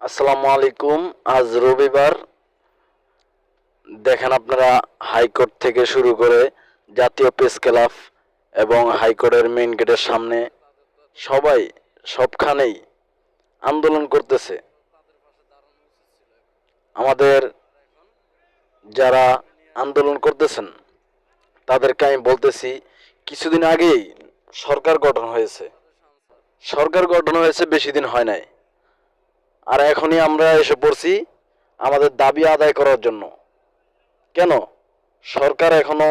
আসসালামু আলাইকুম। আজ রবিবার। দেখেন আপনারা হাইকোর্ট থেকে শুরু করে জাতীয় প্রেস ক্লাব এবং হাইকোর্টের মেইন গেটের সামনে সবাই সবখানেই আন্দোলন করতেছে। আমাদের যারা আন্দোলন করতেছেন, তাদেরকে আমি বলতেছি, কিছুদিন আগেই সরকার গঠন হয়েছে। সরকার গঠন হয়েছে, বেশি দিন হয় নাই। আর এখনই আমরা এসে পড়ছি আমাদের দাবি আদায় করার জন্য। কেন? সরকার এখনও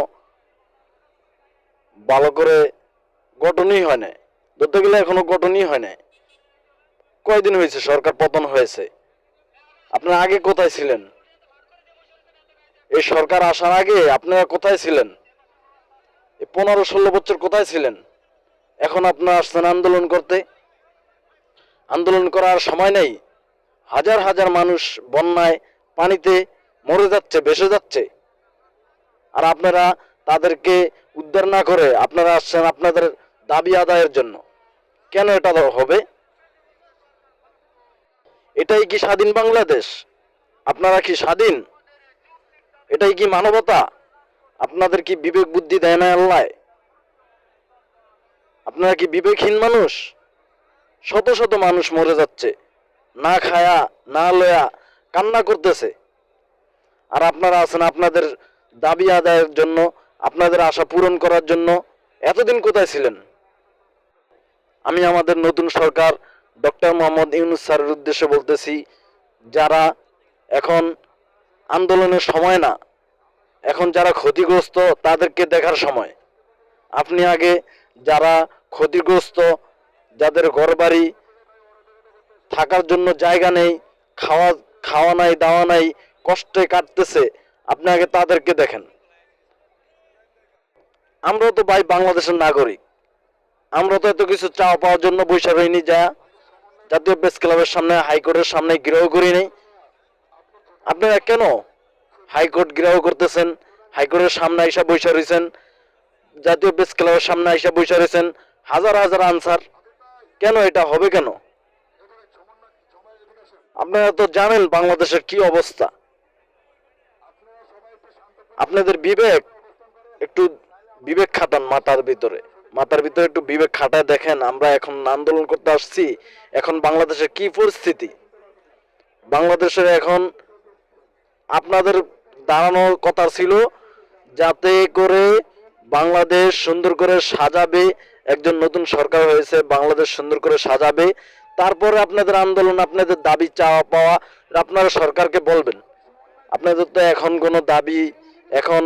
ভালো করে গঠনই হয় নাই। ধরতে গেলে এখনও গঠনই হয় নাই। কয়দিন হয়েছে? সরকার পতন হয়েছে। আপনারা আগে কোথায় ছিলেন? এই সরকার আসার আগে আপনারা কোথায় ছিলেন? পনেরো ষোলো বছর কোথায় ছিলেন? এখন আপনারা আসছেন আন্দোলন করতে। আন্দোলন করার সময় নেই। হাজার হাজার মানুষ বন্যায় পানিতে মরে যাচ্ছে, ভেসে যাচ্ছে। আর আপনারা তাদেরকে উদ্ধার না করে আপনারা আসছেন আপনাদের দাবি আদায়ের জন্য। কেন এটা হবে? এটাই কি স্বাধীন বাংলাদেশ? আপনারা কি স্বাধীন? এটাই কি মানবতা? আপনাদের কি বিবেক বুদ্ধি দেয় না আল্লাহ? আপনারা কি বিবেকহীন মানুষ? শত শত মানুষ মরে যাচ্ছে। না খায়া, না লয়া কান্না করতেছে। আর আপনারা আছেন আপনাদের দাবি আদায়ের জন্য, আপনাদের আশা পূরণ করার জন্য। এতদিন কোথায় ছিলেন? আমি আমাদের নতুন সরকার ডক্টর মোহাম্মদ ইউনুস স্যারের উদ্দেশ্যে বলতেছি, যারা এখন আন্দোলনের সময় না, এখন যারা ক্ষতিগ্রস্ত তাদেরকে দেখার সময়। আপনি আগে যারা ক্ষতিগ্রস্ত, যাদের ঘরবাড়ি থাকার জন্য জায়গা নেই, খাওয়া খাওয়া নাই, দাওয়া নাই, কষ্টে কাটতেছে। আপনি আগে তাদেরকে দেখেন। আমরা তো ভাই বাংলাদেশের নাগরিক। আমরা তো এত কিছু চাওয়া পাওয়ার জন্য বৈশা রইনি যা। জাতীয় প্রেস ক্লাবের সামনে, হাইকোর্টের সামনে গৃহ করি নেই আপনারা কেন হাইকোর্ট গৃহ করতেছেন? হাইকোর্টের সামনে আইসা বৈশা রয়েছেন জাতীয় প্রেস ক্লাবের সামনে আইসা বৈশা রয়েছেন হাজার হাজার আনসার। কেন এটা হবে কেন? আপনারা তো জানেন বাংলাদেশের কি অবস্থা। আপনাদের বিবেক একটু বিবেক খাটান মাথার ভিতরে। মাথার ভিতরে একটু বিবেক খাটায় দেখেন, আমরা এখন আন্দোলন করতে আসছি, এখন বাংলাদেশের কি পরিস্থিতি? বাংলাদেশের এখন আপনাদের দাঁড়ানোর কথা ছিল, যাতে করে বাংলাদেশ সুন্দর করে সাজাবে, একজন নতুন সরকার হয়েছে, বাংলাদেশ সুন্দর করে সাজাবে তারপরে আপনাদের আন্দোলন, আপনাদের দাবি চাওয়া পাওয়া, আপনারা সরকারকে বলবেন। আপনাদের তো এখন কোনো দাবি, এখন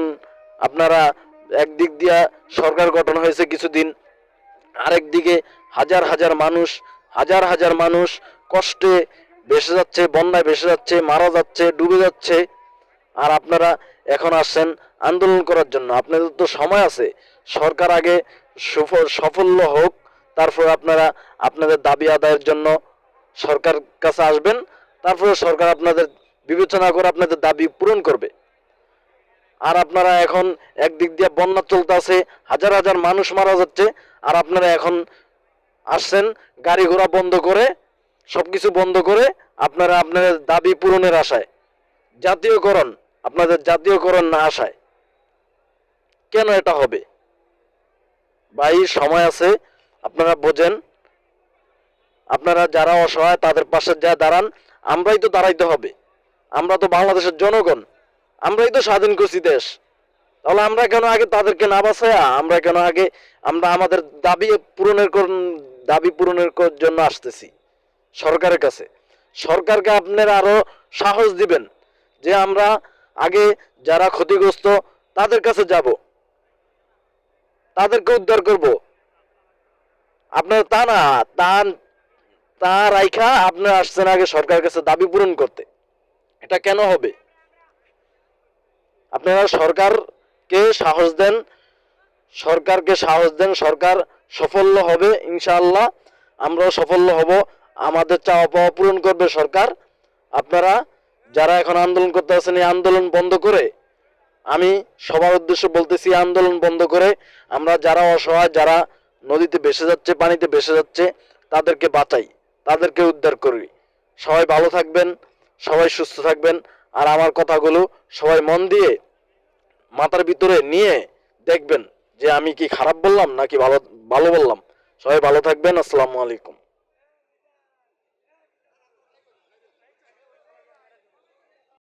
আপনারা একদিক দিয়া সরকার গঠন হয়েছে কিছুদিন, আরেক দিকে হাজার হাজার মানুষ, হাজার হাজার মানুষ কষ্টে ভেসে যাচ্ছে, বন্যায় ভেসে যাচ্ছে, মারা যাচ্ছে, ডুবে যাচ্ছে, আর আপনারা এখন আসছেন আন্দোলন করার জন্য। আপনাদের তো সময় আছে, সরকার আগে সুফল, সাফল্য হোক তারপর আপনারা আপনাদের দাবি আদায়ের জন্য সরকার কাছে আসবেন, তারপরে সরকার আপনাদের বিবেচনা করে আপনাদের দাবি পূরণ করবে। আর আপনারা এখন একদিক দিয়ে বন্যা চলতে আছে হাজার হাজার মানুষ মারা যাচ্ছে, আর আপনারা এখন আসছেন, গাড়ি ঘোড়া বন্ধ করে, সবকিছু বন্ধ করে আপনারা আপনাদের দাবি পূরণের আশায়। জাতীয়করণ, আপনাদের জাতীয়করণ না আশায়। কেন এটা হবে? ভাই, সময় আছে আপনারা বোঝেন। আপনারা যারা অসহায়, তাদের পাশে যা দাঁড়ান। আমরাই তো দাঁড়াইতে হবে। আমরা তো বাংলাদেশের জনগণ। আমরাই তো স্বাধীন করছি দেশ। তাহলে আমরা কেন আগে তাদেরকে না বাঁচায়া আমরা কেন আগে, আমরা আমাদের দাবি পূরণের দাবি পূরণের জন্য আসতেছি সরকারের কাছে। সরকারকে আপনারা আরও সাহস দিবেন যে আমরা আগে যারা ক্ষতিগ্রস্ত, তাদের কাছে যাব। তাদেরকে উদ্ধার করব। আপনার তা না, তা তা রাইখা আপনি আসছেন আগে সরকারের কাছে দাবি পূরণ করতে। এটা কেন হবে? আপনারা সরকারকে সাহস দেন, সরকারকে সাহস দেন, সরকার সাফল্য হবে, ইনশাআল্লাহ। আমরাও সাফল্য হব, আমাদের চাওয়া পাওয়া পূরণ করবে সরকার। আপনারা যারা এখন আন্দোলন করতে আছেন, এই আন্দোলন বন্ধ করে, আমি সবার উদ্দেশ্যে বলতেছি, আন্দোলন বন্ধ করে, আমরা যারা অসহায়, যারা নদীতে ভেসে যাচ্ছে, পানিতে ভেসে যাচ্ছে, তাদেরকে বাঁচাই, তাদেরকে উদ্ধার করি। সবাই ভালো থাকবেন, সবাই সুস্থ থাকবেন, আর আমার কথাগুলো সবাই মন দিয়ে মাথার ভিতরে নিয়ে দেখবেন যে আমি কি খারাপ বললাম নাকি ভালো ভালো বললাম। সবাই ভালো থাকবেন, আসসালামু আলাইকুম।